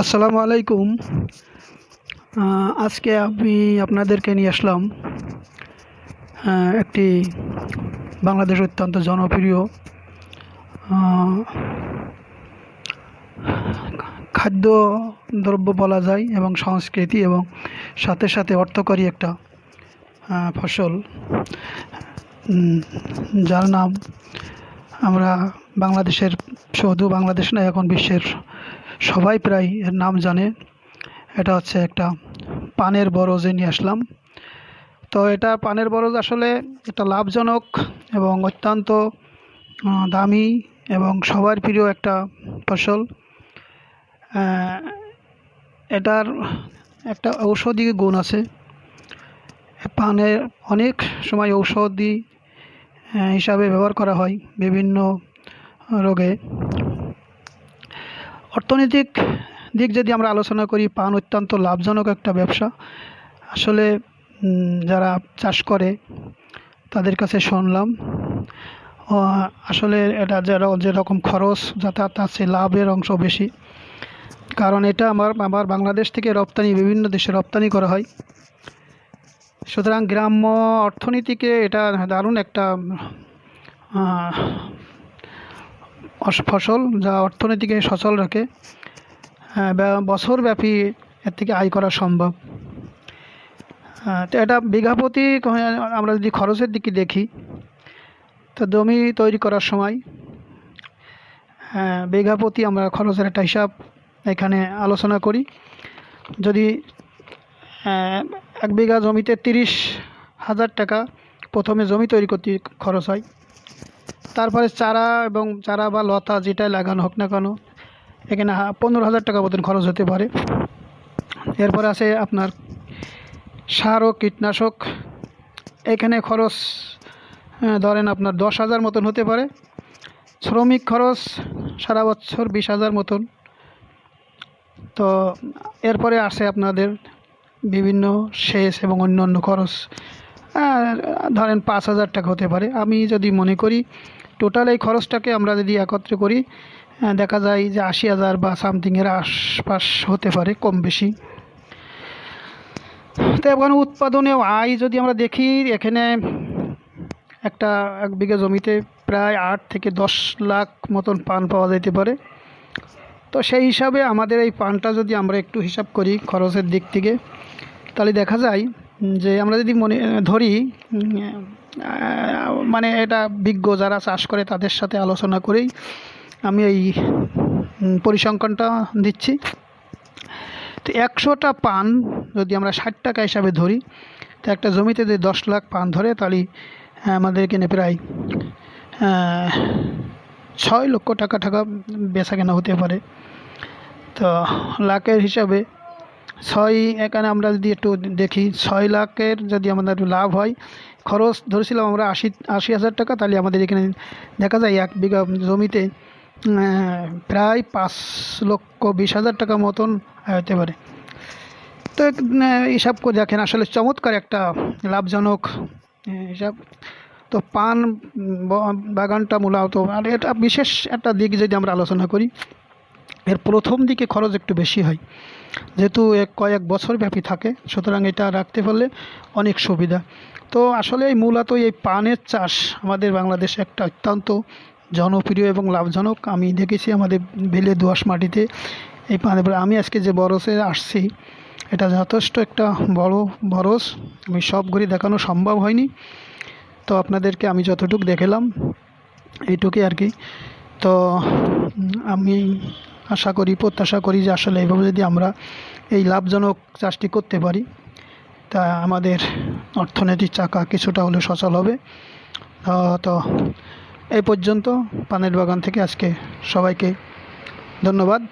আসসালামু আলাইকুম। আজকে আমি আপনাদেরকে নিয়ে আসলাম একটি বাংলাদেশ অত্যন্ত জনপ্রিয় খাদ্য দ্রব্য বলা যায় এবং সংস্কৃতি এবং সাথে সাথে অর্থকরী একটা ফসল। যার নাম আমরা বাংলাদেশের, শুধু বাংলাদেশ নয়, এখন বিশ্বের সবাই প্রায় এর নাম জানে। এটা হচ্ছে একটা পানের বরজে নিয়ে আসলাম। তো এটা পানের বরজ আসলে এটা লাভজনক এবং অত্যন্ত দামি এবং সবার প্রিয় একটা ফসল। এটার একটা ঔষধি গুণ আছে। পানের অনেক সময় ঔষধি হিসাবে ব্যবহার করা হয় বিভিন্ন রোগে। অর্থনৈতিক দিক যদি আমরা আলোচনা করি, পান অত্যন্ত লাভজনক একটা ব্যবসা। আসলে যারা চাষ করে, তাদের কাছে শুনলাম আসলে এটা যারা যেরকম খরচ, যাতায়াত আছে, লাভের অংশ বেশি। কারণ এটা আমার আমার বাংলাদেশ থেকে রপ্তানি, বিভিন্ন দেশে রপ্তানি করা হয়। সুতরাং গ্রাম্য অর্থনীতিকে এটা দারুণ একটা ফসল যা অর্থনীতিকে সচল রাখে হ্যাঁ, ব্যা- বছরব্যাপী এর থেকে আয় করা সম্ভব। হ্যাঁ, তো এটা বিঘা প্রতি আমরা যদি খরচের দিকে দেখি তো জমি তৈরি করার সময় হ্যাঁ, বিঘা প্রতি আমরা খরচের একটা হিসাব এখানে আলোচনা করি। যদি এক বিঘা জমিতে তিরিশ হাজার টাকা প্রথমে জমি তৈরি করতে খরচ হয় তারপরে চারা এবং চারা বা লতা যেটাই লাগানো হোক না কেন, এখানে পনেরো হাজার টাকা মতন খরচ হতে পারে। এরপর আছে আপনার সার ও কীটনাশক। এখানে খরচ ধরেন আপনার দশ হাজার মতন হতে পারে। শ্রমিক খরচ সারা বছর বিশ হাজার মতন। তো এরপরে আসে আপনাদের বিভিন্ন সেচ এবং অন্যান্য খরচ। ধরেন পাঁচ হাজার টাকা হতে পারে। আমি যদি মনে করি টোটাল এই খরচটাকে আমরা যদি একত্রে করি দেখা যায় যে আশি হাজার বা সামথিংয়ের আশপাশ হতে পারে, কম বেশি। তো এখন উৎপাদনে আয় যদি আমরা দেখি, এখানে একটা এক বিঘা জমিতে প্রায় আট থেকে দশ লাখ মতন পান পাওয়া যেতে পারে। তো সেই হিসাবে আমাদের এই পানটা যদি আমরা একটু হিসাব করি খরচের দিক থেকে, তাহলে দেখা যায় যে আমরা যদি মনে, ধরি মানে এটা বিজ্ঞ যারা চাষ করে তাদের সাথে আলোচনা করেই আমি এই পরিসংখ্যানটা দিচ্ছি। তো একশোটা পান যদি আমরা ষাট টাকা হিসাবে ধরি, তো একটা জমিতে যদি দশ লাখ পান ধরে, তাহলে আমাদের এখানে প্রায় ছয় লক্ষ টাকা টাকা বেচা কেনা হতে পারে। তো লাখের হিসাবে ছয়, এখানে আমরা যদি একটু দেখি, ছয় লাখের যদি আমাদের লাভ হয়, খরচ ধরেছিলাম আমরা আশি আশি হাজার টাকা, তাহলে আমাদের এখানে দেখা যায় এক বিঘা জমিতে প্রায় পাঁচ লক্ষ বিশ হাজার টাকা মতন হতে পারে। তো হিসাব করে দেখেন, আসলে চমৎকার একটা লাভজনক হিসাব। তো পান বাগানটা মূলত, আর এটা বিশেষ একটা দিক যদি আমরা আলোচনা করি, এর প্রথম দিকে খরচ একটু বেশি হয়। যেহেতু এক কয়েক বছর ব্যাপী থাকে, সুতরাং এটা রাখতে পারলে অনেক সুবিধা। তো আসলে এই মূলত এই পানের চাষ আমাদের বাংলাদেশে একটা অত্যন্ত জনপ্রিয় এবং লাভজনক। আমি দেখেছি আমাদের বেলে দোয়াশ মাটিতে এই পানের আমি আজকে যে বরসে আসছি, এটা যথেষ্ট একটা বড় বরস। আমি সব ঘুরে দেখানো সম্ভব হয়নি। তো আপনাদেরকে আমি যতটুকু দেখালাম এইটুকুই আর কি। তো আমি আশা করি, প্রত্যাশা করি যে আসলে এইভাবে যদি আমরা এই লাভজনক চাষটি করতে পারি, তা আমাদের অর্থনৈতিক চাকা কিছুটা হলেও সচল হবে। তো এই পর্যন্ত পানের বাগান থেকে আজকে সবাইকে ধন্যবাদ।